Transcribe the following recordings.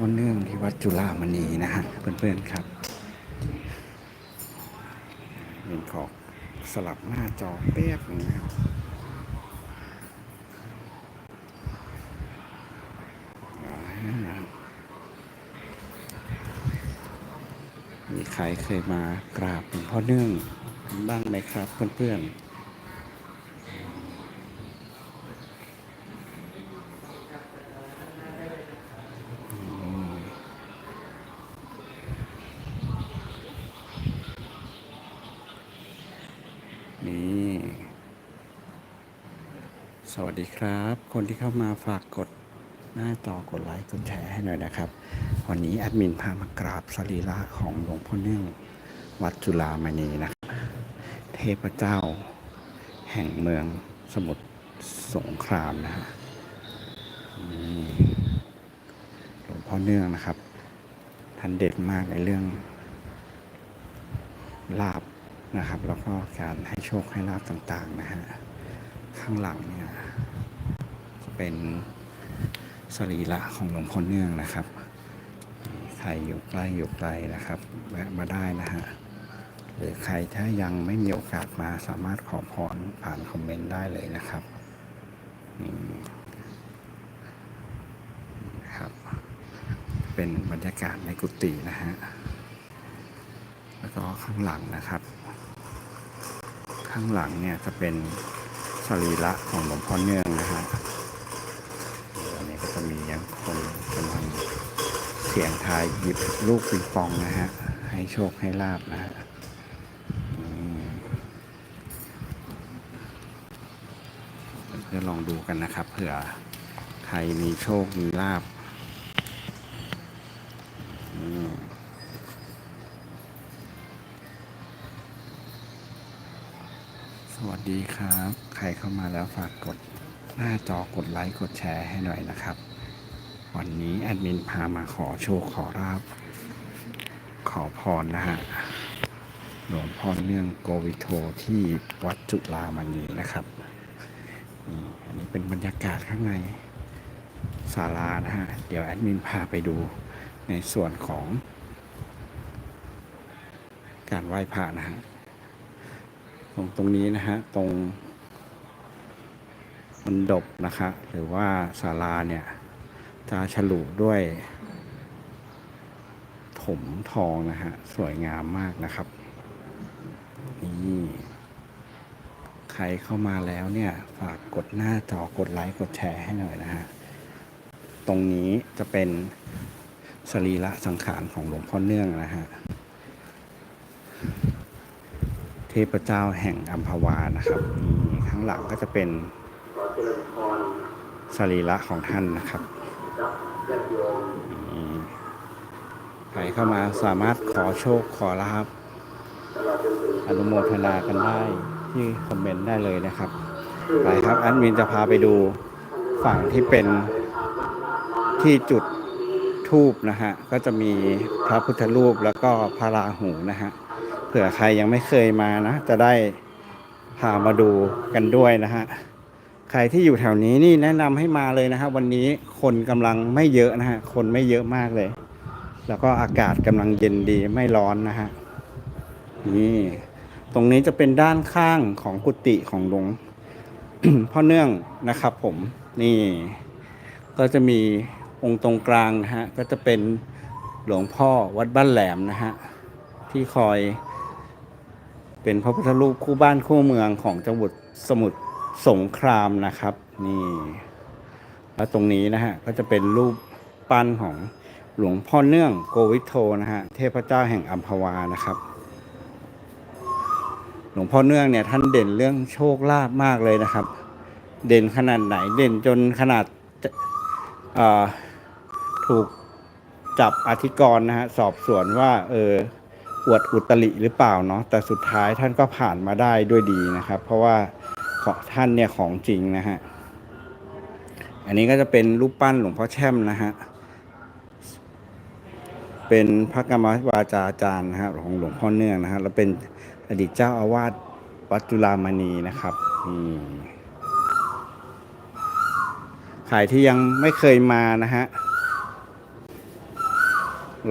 พ่อเนื่องที่วัดจุฬามณีนะฮะเพื่อนๆครับเนขอสลับหน้าจอแป๊บนึงนะครับมีใครเคยมากราบหลวงพ่อเนื่องบ้างไหมครับเพื่อนๆ นี่ สวัสดี ครับ คนที่เข้ามาฝากกดหน้าจอกดไลค์กดแชร์ให้หน่อยนะครับ วันนี้แอดมินพามากราบสรีระของหลวงพ่อเนื่องวัดจุฬามณีนะครับเทพเจ้า แห่งเมืองสมุทรสงครามนะฮะหลวงพ่อเนื่องนะครับ ท่านเด็ดมากในเรื่องลาบนะครับ แล้วก็การให้โชคให้ลาบต่างๆนะฮะข้างหลังเนี่ย เป็นสรีระของหลวงพ่อเนื่องนะครับ ใครอยู่ใกล้อยู่ไกลนะครับแวะมาได้นะฮะหรือใครถ้ายังไม่มีโอกาสมาสามารถขอพรผ่านคอมเมนต์ได้เลยนะครับนี่นะครับ เป็นบรรยากาศในกุฏินะฮะแล้วก็ข้างหลังนะครับ ข้างหลังเนี่ยจะเป็นสรีระของหลวงพ่อเนื่องนะฮะ สียงทายหยิบลูกปิงปองนะฮะ ให้โชคให้ลาบนะฮะเดี๋ยวลองดูกันนะครับเผื่อใครมีโชคมีลาบสวัสดีครับ ใครเข้ามาแล้วฝากกดหน้าจอกดไลค์ กดแชร์ให้หน่อยนะครับ วันนี้แอดมินพามาขอโชคขอราบ ขอพรนะฮะหลวงพ่อเนื่องโกวิโทที่วัดจุฬามณีนะครับนี่อันนี้เป็นบรรยากาศข้างในศาลานะฮะ เดี๋ยวแอดมินพาไปดูในส่วนของ การไหว้พระนะฮะ ตรงตรงนี้นะฮะ ตรงมันดบนะคะหรือว่าศาลาเนี่ย จะฉลุด้วยถมทองนะฮะ สวยงามมากนะครับ นี่ใครเข้ามาแล้วเนี่ย ฝากกดหน้าจอกดไลค์กดแชร์ให้หน่อยนะฮะ ตรงนี้จะเป็นสรีระสังขารของหลวงพ่อเนื่องนะฮะ เทพเจ้าแห่งอัมพวานะครับนี่ข้างหลังก็จะเป็นสรีระของท่านนะครับ ใครเข้ามาสามารถขอโชคขอลาบอนุโมทนากันได้ที่คอมเมนต์ได้เลยนะครับไปครับแอดมินจะพาไปดูฝั่งที่เป็นที่จุดทูบนะฮะ ก็จะมีพระพุทธรูปแล้วก็พระราหูนะฮะ เผื่อใครยังไม่เคยมานะ จะได้พามาดูกันด้วยนะฮะ ใครที่อยู่แถวนี้นี่แนะนำให้มาเลยนะฮะวันนี้คนกำลังไม่เยอะนะฮะคนไม่เยอะมากเลย แล้วก็อากาศกำลังเย็นดีไม่ร้อนนะฮะนี่ ตรงนี้จะเป็นด้านข้างของกุฏิของหลวงพ่อเนื่องนะครับ ผมนี่ ก็จะมีองค์ตรงกลางนะฮะก็จะเป็นหลวงพ่อวัดบ้านแหลมนะฮะที่คอย เป็นพระพุทธรูปคู่บ้านคู่เมืองของจังหวัดสมุทร สงครามนะครับ นี่ แล้วตรงนี้นะฮะก็จะเป็นรูปปั้นของหลวงพ่อเนื่องโกวิโทนะฮะเทพเจ้าแห่งอัมพวานะครับ หลวงพ่อเนื่องเนี่ยท่านเด่นเรื่องโชคลาภมากเลยนะครับ เด่นขนาดไหนเด่นจนขนาดถูกจับอธิกรนะฮะสอบสวนว่า เอออวดอุตริหรือเปล่าเนาะแต่สุดท้ายท่านก็ผ่านมาได้ด้วยดีนะครับ เพราะว่า ของท่านเนี่ยของจริงนะฮะ อันนี้ก็จะเป็นรูปปั้นหลวงพ่อแช่มนะฮะ เป็นพระกรรมวาจาจารย์นะฮะของหลวงพ่อเนื่องนะฮะ แล้วเป็นอดีตเจ้าอาวาสวัดจุฬามณีนะครับนี่ใครที่ยังไม่เคยมานะฮะ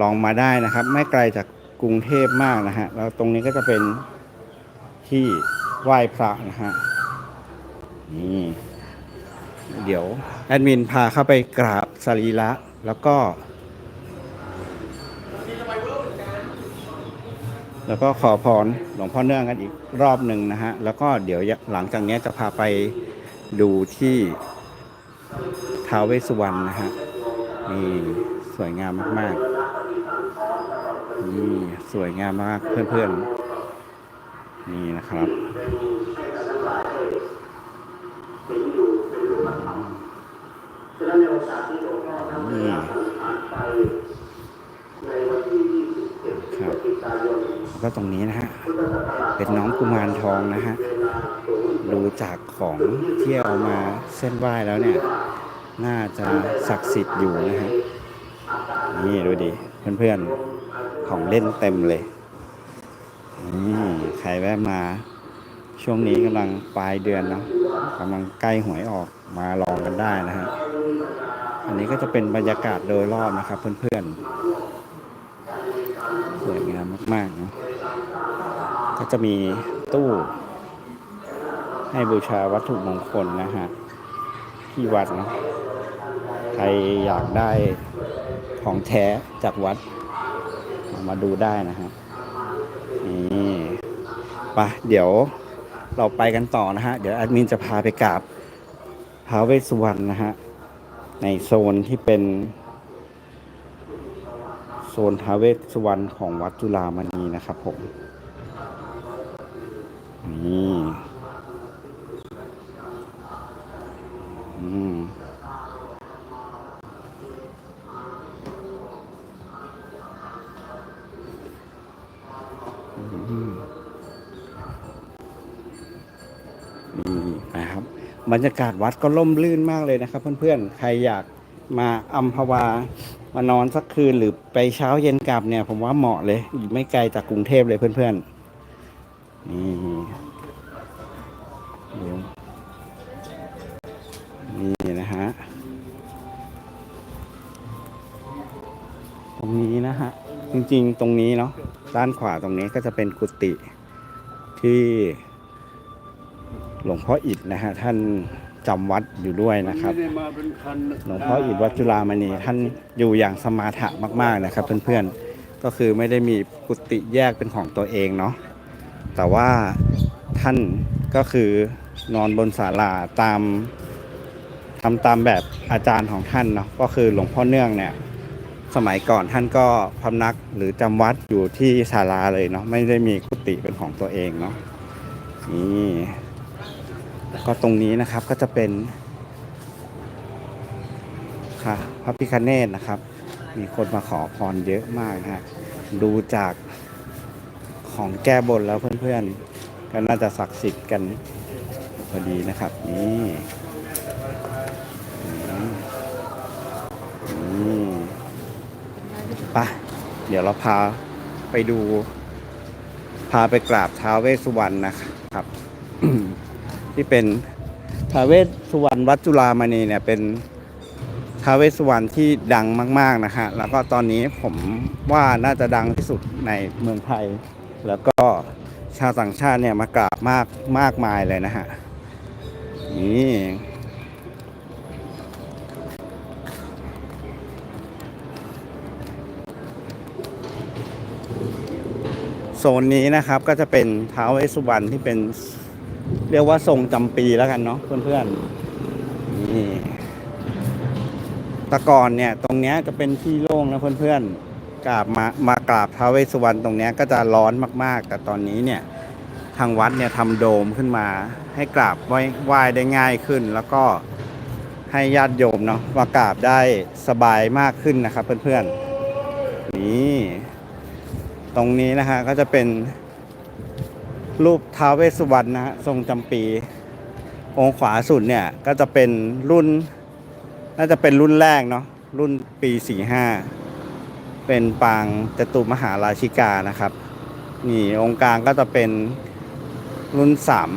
ลองมาได้นะครับ ไม่ไกลจากกรุงเทพมากนะฮะ แล้วตรงนี้ก็จะเป็นที่ไหว้พระนะฮะ นี่เดี๋ยวแอดมินพาเข้าไปกราบสรีระแล้วก็ แล้วก็ขอพรหลวงพ่อเนื่องกันอีกรอบหนึ่งนะฮะ แล้วก็เดี๋ยวหลังจากนี้จะพาไปดูที่ท้าวเวสสุวรรณนะฮะนี่สวยงามมากๆนี่สวยงามมากเพื่อนๆ นี่นะครับ นี่ครับแล้วก็ตรงนี้นะฮะ เป็นน้องกุมารทองนะฮะ ดูจากของที่เอามาเส้นไหว้แล้วเนี่ย น่าจะศักดิ์สิทธิ์อยู่นะฮะ นี่ดูดิ เพื่อนๆ ของเล่นเต็มเลย นี่ใครแวะมา ช่วงนี้กำลังปลายเดือนเนาะกำลังใกล้หวยออกมาลองกันได้นะฮะอันนี้ก็จะเป็นบรรยากาศโดยรอบนะครับเพื่อนๆสวยงามมากๆนะก็จะมีตู้ให้บูชาวัตถุมงคลนะฮะที่วัดเนาะใครอยากได้ของแท้จากวัด มาดูได้นะฮะนี่ไปเดี๋ยว เราไปกันต่อนะฮะ เดี๋ยวแอดมินจะพาไปกราบท้าเวสสุวรรณนะฮะ ในโซนที่เป็น โซนท้าเวสสุวรรณของวัดจุฬามณีนะครับผม นี่นะครับ บรรยากาศวัดก็ร่มรื่นมากเลยนะครับ เพื่อนๆ ใครอยากมาอัมพวามานอนสักคืนหรือไปเช้าเย็นกลับเนี่ย ผมว่าเหมาะเลยอยู่ไม่ไกลจากกรุงเทพเลยเพื่อนๆ นี่นี่นะฮะ ตรงนี้นะฮะ จริงๆ ตรงนี้เนาะ ด้านขวาตรงนี้ก็จะเป็นกุฏิที่ หลวงพ่ออิฐนะฮะท่านจำวัดอยู่ด้วยนะครับ หลวงพ่ออิฐวัดจุฬามณีท่านอยู่อย่างสมาถะมากๆนะครับ เพื่อนๆก็คือไม่ได้มีกุฏิแยกเป็นของตัวเองเนาะแต่ว่าท่านก็คือนอนบนศาลาตามทำตามแบบอาจารย์ของท่านเนาะก็คือหลวงพ่อเนื่องเนี่ยสมัยก่อนท่านก็พำนักหรือจำวัดอยู่ที่ศาลาเลยเนาะไม่ได้มีกุฏิเป็นของตัวเองเนาะนี่ ก็ตรงนี้นะครับก็จะเป็นค่ะพระพิคเนตนะครับ มีคนมาขอพรเยอะมากนะฮะดูจากของแก้บนแล้วเพื่อนๆ ก็น่าจะศักดิ์สิทธิ์กันพอดีนะครับ นี่นี่ไปะเดี๋ยวเราพาไปดู พาไปกราบท้าวเวสสุวรรณนะครับ ที่เป็นท้าเวสสุวรรณวัดจุฬามณีเนี่ยเป็นท้าเวสสุวรรณที่ดังมาก ๆนะฮะแล้วก็ตอนนี้ผมว่าน่าจะดังที่สุดในเมืองไทย แล้วก็ชาวต่างชาติเนี่ยมากราบมากมากมายเลยนะฮะนี่โซนนี้นะครับก็จะเป็นท้าวเวสสุวรรณที่เป็น เรียกว่าทรงจำปีแล้วกันเนาะเพื่อนๆนี่ต่ก่อนเนี่ย ตรงเนี้ยจะเป็นที่โล่งนะเพื่อนๆกราบมามากราบท้าวเวสสุวรรณตรงเนี้ยก็จะร้อนมากๆ แต่ตอนนี้เนี่ย ทางวัดเนี่ยทำโดมขึ้นมา ให้กราบไหว้ไหว้ได้ง่ายขึ้น แล้วก็ให้ญาติโยมเนาะมากราบได้สบายมากขึ้นนะครับเพื่อนๆนี่ตรงนี้นะฮะก็จะเป็น รูปท้าวเวสสุวรรณนะฮะทรงจำปี องค์ขวาสุดเนี่ยก็จะเป็นรุ่น น่าจะเป็นรุ่นแรกเนาะรุ่นปี45เป็นปางจตุมหาราชิกานะครับ นี่องค์กลางก็จะเป็นรุ่นสาม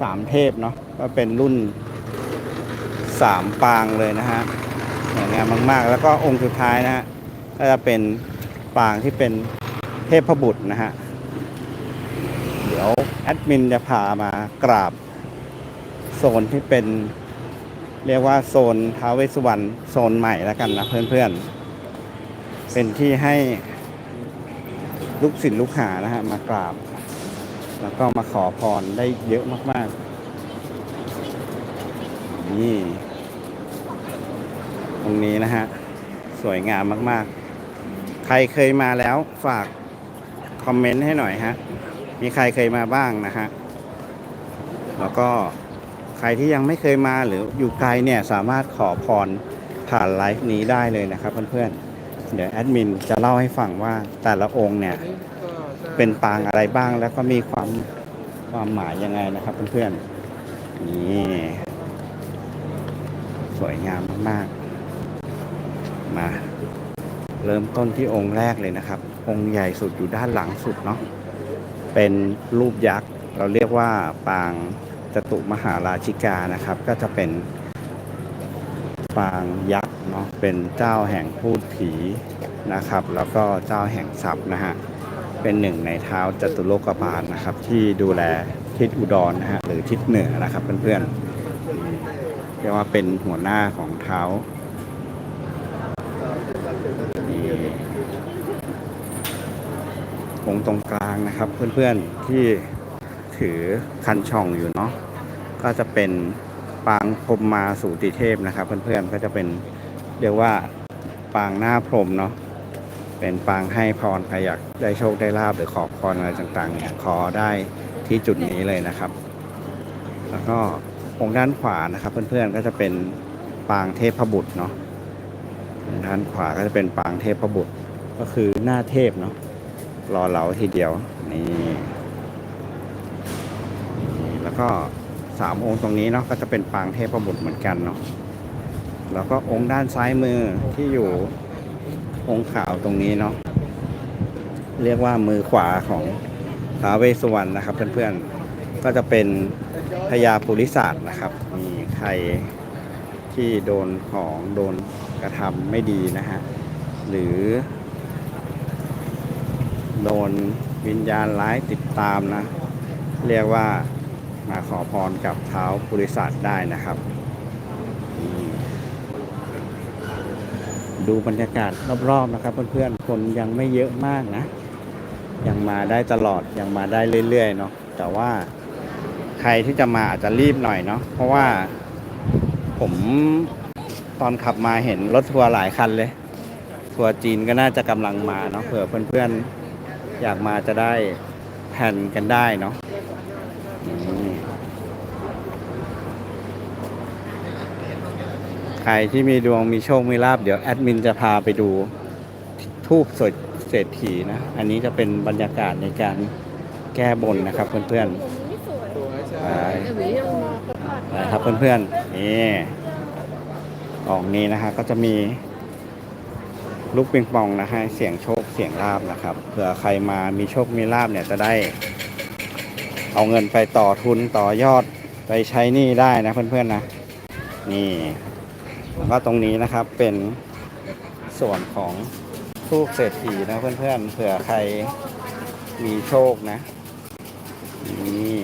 สามเทพเนาะก็เป็นรุ่นสามปางเลยนะฮะสวยงามมาก ๆ แล้วก็องค์สุดท้ายนะฮะก็จะเป็นปางที่เป็นเทพบุตรนะฮะ แอดมินจะพามากราบ โซนที่เป็น เรียกว่าโซนท้าวเวสสุวรรณโซนใหม่แล้วกันนะเพื่อนๆ เป็นที่ให้ลูกศิษย์ลูกหานะฮะมากราบ แล้วก็มาขอพรได้เยอะมากๆ นี่ ตรงนี้นะฮะ สวยงามมากๆ ใครเคยมาแล้วฝากคอมเมนต์ให้หน่อยฮะ มีใครเคยมาบ้างนะฮะแล้วก็ใครที่ยังไม่เคยมาหรืออยู่ไกลเนี่ยสามารถขอพรผ่านไลฟ์นี้ได้เลยนะครับเพื่อนๆเดี๋ยวแอดมินจะเล่าให้ฟังว่าแต่ละองค์เนี่ยเป็นปางอะไรบ้างแล้วก็มีความความหมายยังไงนะครับเพื่อนๆนี่สวยงามมากๆมาเริ่มต้นที่องค์แรกเลยนะครับ องค์ใหญ่สุดอยู่ด้านหลังสุดเนาะ เป็นรูปยักษ์ เราเรียกว่าปางจตุมหาราชิกานะครับ ก็จะเป็นปางยักษ์เนาะเป็นเจ้าแห่งพูดผีนะครับ แล้วก็เจ้าแห่งทรัพย์นะฮะเป็นหนึ่งในเท้าจตุโลกบาลนะครับ ที่ดูแลทิศอุดรนะฮะหรือทิศเหนือนะครับเพื่อนๆเรียกว่าเป็นหัวหน้าของเท้านี่อ งตรงกลางนะครับ เพื่อนๆที่ถือคันช่องอยู่เนาะก็จะเป็นปางพรมมาสูติเทพนะครับ เพื่อนๆก็จะเป็นเรียกว่าปางหน้าพรมเนาะเป็นปางให้พรใครอยากได้โชคได้ลาบหรือขอพรอะไรต่างๆเนี่ยขอได้ที่จุดนี้เลยนะครับ แล้วก็องค์ด้านขวานะครับ เพื่อนๆก็จะเป็นปางเทพบุตรเนาะด้านขวาก็จะเป็นปางเทพบุตรก็คือหน้าเทพเนาะ รอเหลาทีเดียว นี่แล้วก็สามองค์ตรงนี้เนาะก็จะเป็นปางเทพบุตรเหมือนกันเนาะแล้วก็องค์ด้านซ้ายมือที่อยู่องค์ขาวตรงนี้เนาะเรียกว่ามือขวาของท้าเวสสุวรรณนะครับเพื่อนๆก็จะเป็นพญาปุริศาสตร์นะครับ มีใครที่โดนของโดนกระทำไม่ดีนะฮะหรือ โดนวิญญาณร้ายติดตามนะ เรียกว่ามาขอพรกับเท้าวปุริศาสตร์ได้นะครับ ดูบรรยากาศรอบๆนะครับเพื่อนๆ คนยังไม่เยอะมากนะ ยังมาได้ตลอดยังมาได้เรื่อยๆเนาะแต่ว่าใครที่จะมาอาจจะรีบหน่อยเนาะเพราะว่าผมตอนขับมาเห็นรถทัวร์หลายคันเลย ทัวร์จีนก็น่าจะกำลังมาเนาะเผื่อเพื่อนๆ อยากมาจะได้แผ่นกันได้เนาะใครที่มีดวงมีโชค มีลาบเดี๋ยวแอดมินจะพาไปดูทูบสดเศรษฐีนะ อันนี้จะเป็นบรรยากาศในการแก้บนนะครับเพื่อนๆไปไปครับเพื่อนๆนี่ออกนี้นะฮะก็จะมี ลูกปิงปองนะฮะเสียงโชคเสียงลาบนะครับเผื่อใครมามีโชคมีลาบเนี่ยจะได้ เอาเงินไปต่อทุนต่อยอดไปใช้หนี้ได้นะเพื่อนๆนะ นี่แล้วก็ตรงนี้นะครับเป็นส่วนของทูกเศรษฐีนะเพื่อนๆเผื่อใครมีโชคนะนี่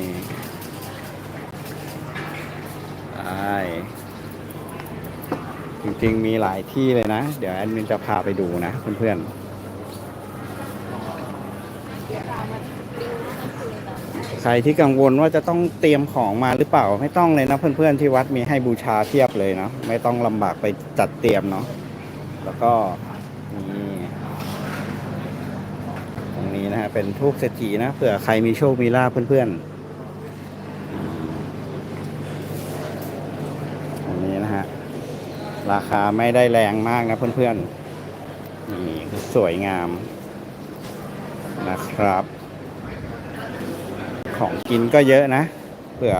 ได้จ ริง ๆ มีหลายที่เลยนะ เดี๋ยวแอดมินจะพาไปดูนะเพื่อนๆ ใครที่กังวลว่าจะต้องเตรียมของมาหรือเปล่าไม่ต้องเลยนะเพื่อนๆที่วัดมีให้บูชาเทียบเลยเนาะไม่ต้องลำบากไปจัดเตรียมเนาะแล้วก็นี่ตรงนี้นะฮะเป็นทูกเศรษฐีนะเผื่อใครมีโชคมีลาภเพื่อนๆตรงนี้นะฮะ ราคาไม่ได้แรงมากนะเพื่อนๆ นี่คือสวยงามนะครับ ของกินก็เยอะนะเผื่อ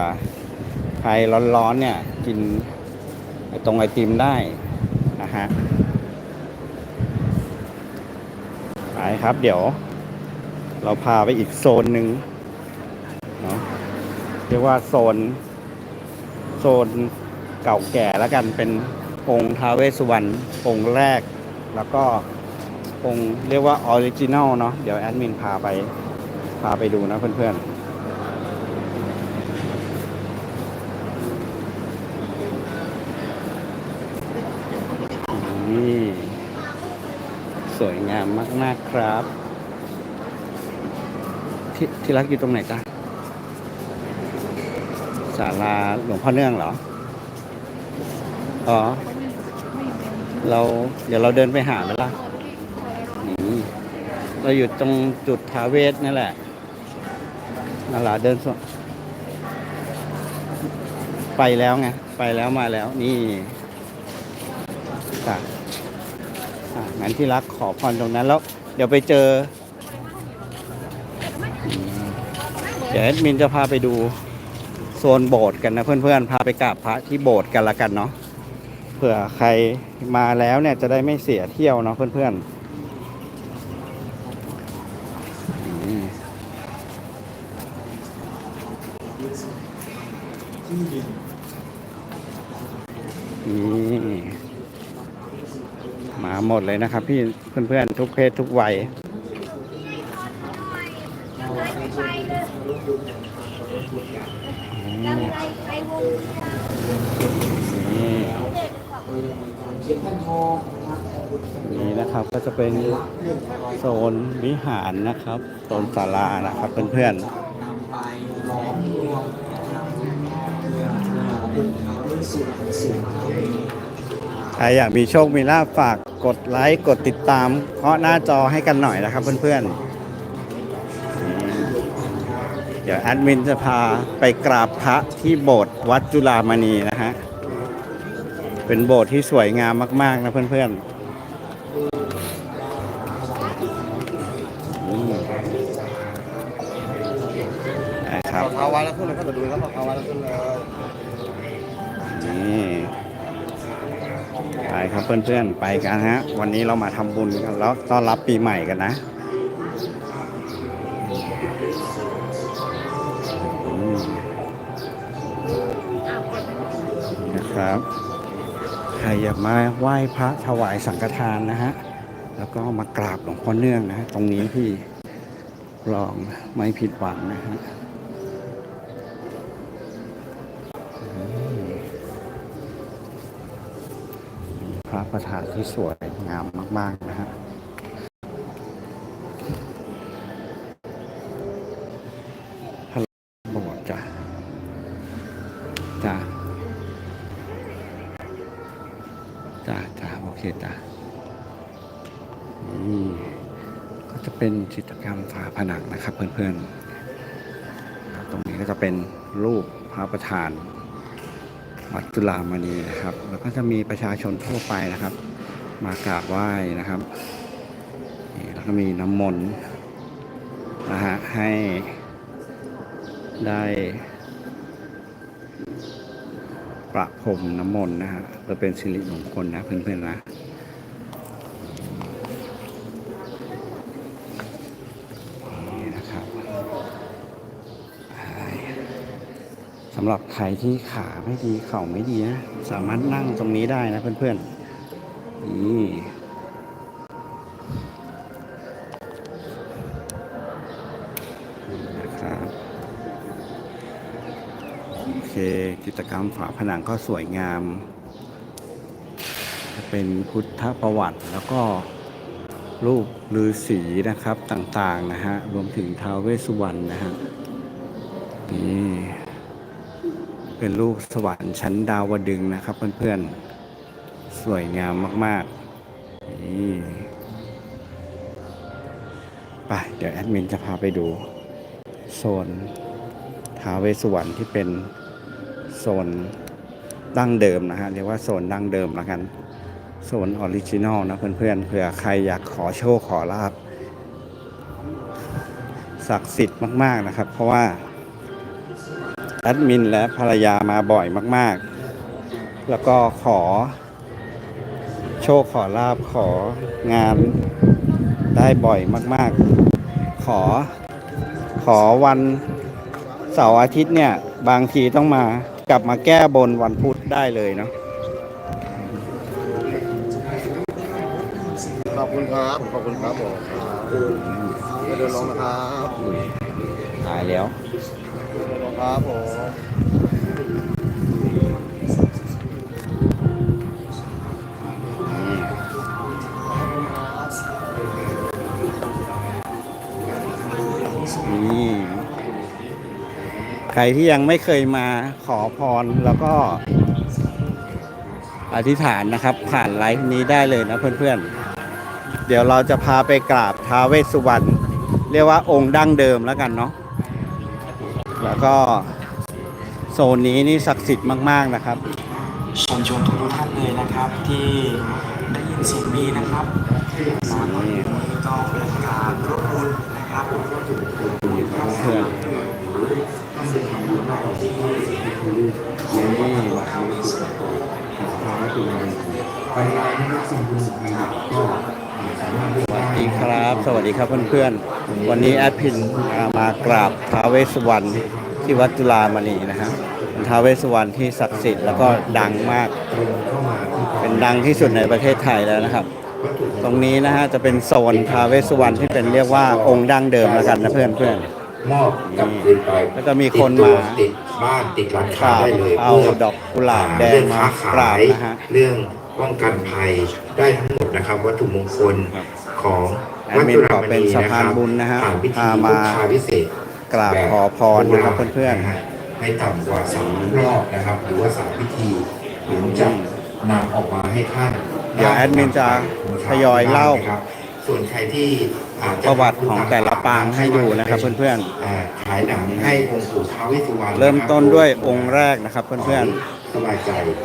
ใครร้อนๆเนี่ยกินตรงไอติมได้นะฮะไปครับเดี๋ยว เราพาไปอีกโซนหนึ่งเนาะเรียกว่าโซน โซนเก่าแก่แล้วกันเป็น องค์ท้าวเวสวรรณองค์แรก แล้วก็องค์เรียกว่าออริจินอลเนาะเดี๋ยวแอดมินพาไป พาไปดูนะเพื่อนๆนี่สวยงามมากๆครับที่ที่รักอยู่ตรงไหนจ๊ะศาลาหลวงพ่อเนื่องเหรอ อ๋อ เราเดี๋ยวเราเดินไปหาแล้วล่ะนี่เราอยู่ตรงจุดทาเวศนั่นแหละนั่นแหละเดินสวนไปแล้วไง ไปแล้วมาแล้ว นี่ค่ะงั้นที่รักขอพรตรงนั้นแล้ว เดี๋ยวไปเจอ เดี๋ยวแอดมินจะพาไปดูโซนโบสถ์กันนะเพื่อนๆ พาไปกราบพระที่โบสถ์กันละกันเนาะ ผื่อใครมาแล้วเนี่ยจะได้ไม่เสียเที่ยวเนาะเพื่อนๆอืมนี่มาหมดเลยนะครับ พี่เพื่อนๆทุกเพศทุกวัยอืมนี่นี่นะครับก็จะ เป็นโซนวิหารนะครับ โซนศาลานะครับเพื่อนๆ ใครอยากมีโชคมีลาภฝากกดไลค์กดติดตาม เคาะหน้าจอให้กันหน่อยนะครับเพื่อนๆ เดี๋ยวแอดมินจะพาไปกราบพระที่โบสถ์วัดจุฬามณีนะฮะ เป็นโบสถ์ที่สวยงามมาก ๆ นะเพื่อนๆ ขึ้นเลยครับดูครับเอาไว้แล้วขึ้นเลยนี่ไปครับเพื่อนๆไปกันฮะ วันนี้เรามาทำบุญกันแล้วต้อนรับปีใหม่กันนะนะครับใครอยากมาไหว้พระถวายสังฆทานนะฮะ แล้วก็มากราบหลวงพ่อเนื่องนะฮะตรงนี้พี่ลองไม่ผิดหวังนะฮะ พระ ประธานที่สวยงามมาก ๆ นะฮะฮัลโหลบอจ้ะจ้ะจ้ะจ้ะโอเคจ้ะนี่ก็จะเป็นจิตรกรรมฝาผนังนะครับ เพื่อน ๆ ตรงนี้ก็จะเป็นรูปพระประธาน วัดจุฬามณีนะครับ แล้วก็จะมีประชาชนทั่วไปนะครับ มากราบไหว้นะครับแล้วก็มีน้ำมนต์นะฮะให้ได้ประพรมน้ำมนต์นะฮะเพื่อเป็นสิริมงคลนะเพื่อนๆนะนี่นะครับไป สำหรับใครที่ขาไม่ดีเข่าไม่ดีนะ สามารถนั่งตรงนี้ได้นะเพื่อนๆนี่นะครับโอเคกิจกรรมฝาผนังก็สวยงาม เป็นพุทธประวัติแล้วก็รูปฤาษีนะครับต่างๆนะฮะ รวมถึงท้าวเวสสุวรรณนะฮะนี่ เป็นลูกสวรรค์ชั้นดาวดึงนะครับเพื่อนๆ สวยงามมากๆนี่ไปเดี๋ยวแอดมินจะพาไปดูโซนท้าเวสวรรณที่เป็นโซนดั้งเดิมนะฮะเรียกว่าโซนดั้งเดิมแล้วกันโซนออริจินอลนะเพื่อนๆเผื่อใครอยากขอโชคขอลาบศักดิ์สิทธิ์มาก ๆนะครับ เพราะว่า แอดมินและภรรยามาบ่อยมาก ๆ แล้วก็ขอ โชคขอลาบของานได้บ่อยมาก ๆ ขอ ขอวันเสาร์อาทิตย์เนี่ย บางทีต้องมากลับมาแก้บนวันพุธได้เลยเนาะครับคุณครับ ขอบคุณครับผมไปเดินลงนะครับหายแล้ว ครับผมนี่ใครที่ยังไม่เคยมาขอพรแล้วก็อธิษฐานนะครับ ผ่านไลฟ์นี้ได้เลยนะเพื่อนๆ เดี๋ยวเราจะพาไปกราบท้าเวสสุวรรณเรียกว่าองค์ดั้งเดิมแล้วกันเนาะ ก็โซนนี้นี่ศักดิ์สิทธิ์มาก ๆ นะครับเชิญชวนทุกท่านเลยนะครับ ที่ได้ยินเสียงนี้นะครับสามวันนี้ก็เป็นการรบกวนนะครับเพื่อนสวัสดีครับ สวัสดีครับเพื่อนๆ วันนี้แอดพินอ่ามากราบท้าวเวสสุวรรณ ที่วัดจุฬามณีนะฮะเป็นท้าวเวสสุวรรณที่ศักดิ์สิทธิ์แล้วก็ดังมาก เป็นดังที่สุดในประเทศไทยแล้วนะครับ ตรงนี้นะฮะจะเป็นโซนท้าวเวสสุวรรณที่เป็นเรียกว่าองค์ดั้งเดิมแล้วกันนะเพื่อนๆมอบกลับคืนไปแล้วก็มีคนติดตัวมาติดบ้านติดร้านกค้าราบได้เลยเอาพื่ดอกกุหลาบแดงเรื่องมาค้ากขายราบนะฮะเรื่องป้องกันภัยได้ทั้งหมดนะครับ วัตถุมงคลครับของแอดมินขอเป็นสะพานบุญนะฮะผ่านพิธีพามาบูชาพิเศษ กราบขอพรนะครับเพื่อนๆให้ต่ำกว่าสามรอบนะครับ หรือว่าสามพิธีถึงจะนำออกมาให้ท่านเดี๋ยวแอดมินจะทยอยเล่านะครับส่วนใครที่อาจๆจะประวัติของแต่ละปางให้ดูนะครับเพื่อนอ่าขายหนังให้องค์ปู่ท้าวเวสสุวรรณๆเริ่มต้นด้วยองค์แรกนะครับเพื่อนสบายใจๆ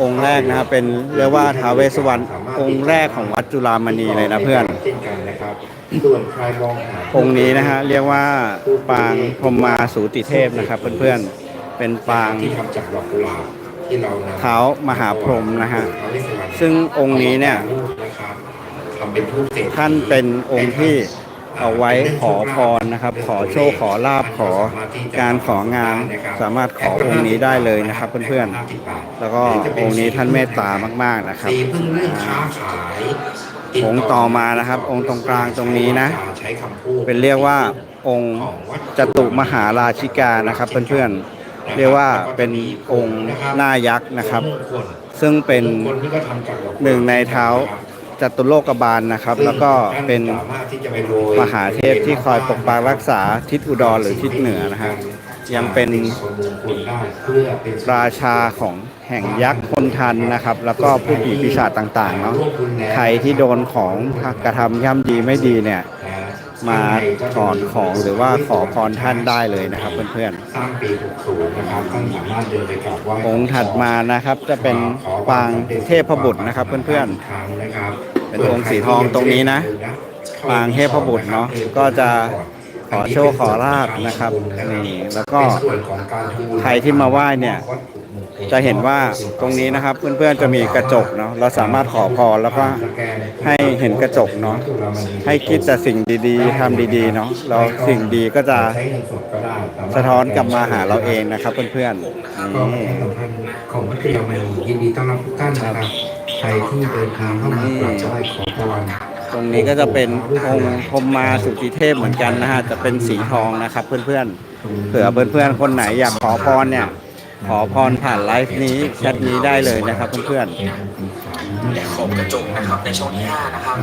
องค์แรกนะครับเป็นเรียกว่าท้าวเวสสุวรรณองค์แรกของวัดจุฬามณีเลยนะเพื่อนเช่นกันนะครับส่วนใครมองหาองค์นี้นะฮะเรียกว่าปางพรหมาสูติเทพนะครับ เพื่อนๆเป็นปางที่ทำจากดอกกุหลาบที่เรานำเท้ามหาพรหมนะฮะท้าวเวสสุวรรณซึ่งองค์นี้เนี่ยนะครับทำเป็นรูปเศรษฐีท่านเป็นองค์ที่ เอาไว้ขอพรนะครับ ขอโชคขอลาบขอการของานสามารถขอองค์นี้ได้เลยนะครับเพื่อนๆแล้วก็องค์นี้ท่านเมตตามาก ๆนะครับองค์ต่อมานะครับ องค์ตรงกลางตรงนี้นะ เป็นเรียกว่าองค์จตุมหาราชิกานะครับเพื่อนๆเรียกว่าเป็นองค์หน้ายักษ์นะครับ ซึ่งเป็นหนึ่งในเท้า จตุโลกบาลนะครับ แล้วก็เป็นสามารถที่จะไปโรยมหาเทพที่คอยปกปักรักษาทิศอุดรหรือทิศเหนือนะฮะยังเป็นราชาของแห่งยักษ์คนทันนะครับ แล้วก็ผู้ผีปีศาจต่างๆเนาะใครที่โดนของกระทำย่ำดีไม่ดีเนี่ย มาถอนของหรือว่าขอพรท่านได้เลยนะครับ เพื่อนสร้างปี60นะครับท่านสามารถเดินไปกราบไหว้ๆองค์ถัดมานะครับ จะเป็นปางเทพบุตรนะครับ เพื่อนครั้งนะครับเป็นองค์สีทองตรงนี้นะปางเทพบุตรเนาะก็จะขอโชคขอลาบนะครับนี่แล้วก็ในส่วนของการทำบุญใครที่มาไหว้เนี่ย จะเห็นว่าตรงนี้นะครับ เพื่อนๆจะมีกระจกเนาะเราสามารถขอพรแล้วก็ให้เห็นกระจกเนาะให้คิดแต่สิ่งดีๆทำดีๆเนาะเราสิ่งดีก็จะใช้เงินสดก็ได้ามารถสะท้อนกลับมาหาเราเองนะครับ เพื่อนก็ๆนี่ประชาสัมพันธ์ของวัดเกลียวมณียินดีต้อนรับทุกท่านนะครับใครที่เดินทางเข้ามากราบไหว้ขอพรตรงนี้ก็จะเป็นองค์พรหมมาสุติเทพเหมือนกันนะฮะจะเป็นสีทองนะครับ เพื่อนๆเผื่อเพื่อนๆคนไหนอยากขอพรเนี่ย ขอพรผ่านไลฟ์นี้แชทนี้ได้เลยนะครับเพื่อนและขอบกระจกนะครับในช่องที่5นะครับ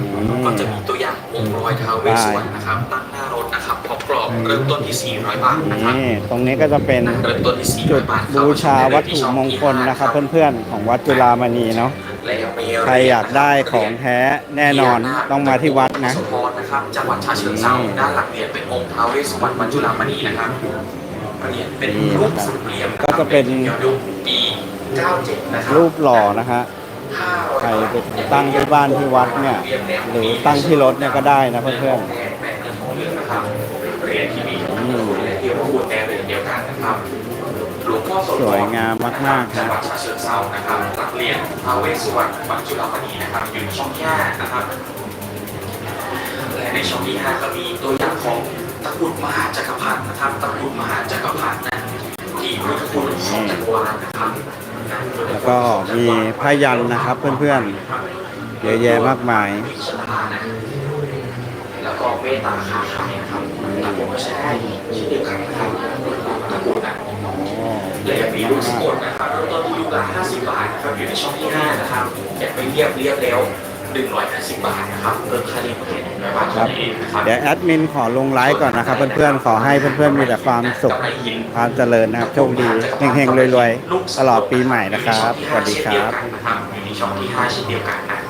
ก็จะมีตัวอย่างองค์รอยท้าวเวสสุวรรณนะครับตั้งหน้ารถนะครับพร้อมกรอบเริ่มต้นที่ 400 บาทๆนะครับนี่ตรงนี้ก็จะเป็นเริ่มต้นที่จุด400บาทครับบูชาวัตถุมงคลนะครับเพื่อนๆ ของวัดจุฬามณีเนาะและยังมีใครอยากได้ของแท้แน่นอนต้องมาที่วัดนะสมพรนะครับจากวัดชาเชิงเทราด้านหลังเหรียญเป็นองค์ท้าวเวสสุวรรณวัดจุฬามณีนะครับ เหรียญเป็นรูปสามเหลี่ยมก็จะเป็นย้อนยุคปี97นะครับรูปหล่อนะฮะใครไปตั้งที่บ้านที่วัดเนี่ย หรือตั้งที่รถเนี่ยก็ได้นะเพื่อนเหรียญที่มีทั้งหมดเหรียญที่ระบุในเหรียญเดียวกันนะครับหลวงพ่อโสธรสวยงามมากๆจังนะหวัดฉะเชิงเทรานะครับหลักเหรียญท้าวเวสสุวรรณวัดจุฬามณีนะครับ อยู่ในช่องที่ห้านะครับ และในช่องที่ห้าก็มีตัวอย่างของ ตะกรุดมหาจักรพรรดินะครับตะกรุดมหาจักรพรรดินะที่พุทธคุณของจักรวาลนะครับแล้วก็มีพายันนะครับเพื่อนๆเยอะแยะมากมายชลานะก็เมตตาค้าขายนะครับตามผมก็ใช้ได้เช่นเดียวกันนะครับตามผมนะและยังมีลูกสมุนนะครับเริ่มต้นที่ลูกละ50บาทนะครับอยู่ในช่องที่5นะครับอยากไปเรียบเรียบแล้ว 150 บาทนะครับเพิ่มค่าเรียนประเทศหนึ่งร้อยบาทเท่านั้นเองนะครับเดี๋ยวแอดมินขอลงไลฟ์ก่อนนะครับ เพื่อนๆขอให้เพื่อนๆมีแต่ความสุขความเจริญนะครับโชคดีเฮงๆรวยๆ ตลอดปีใหม่นะครับสวัสดีครับอยู่ในช่องที่5เช่นเดียวกันนะ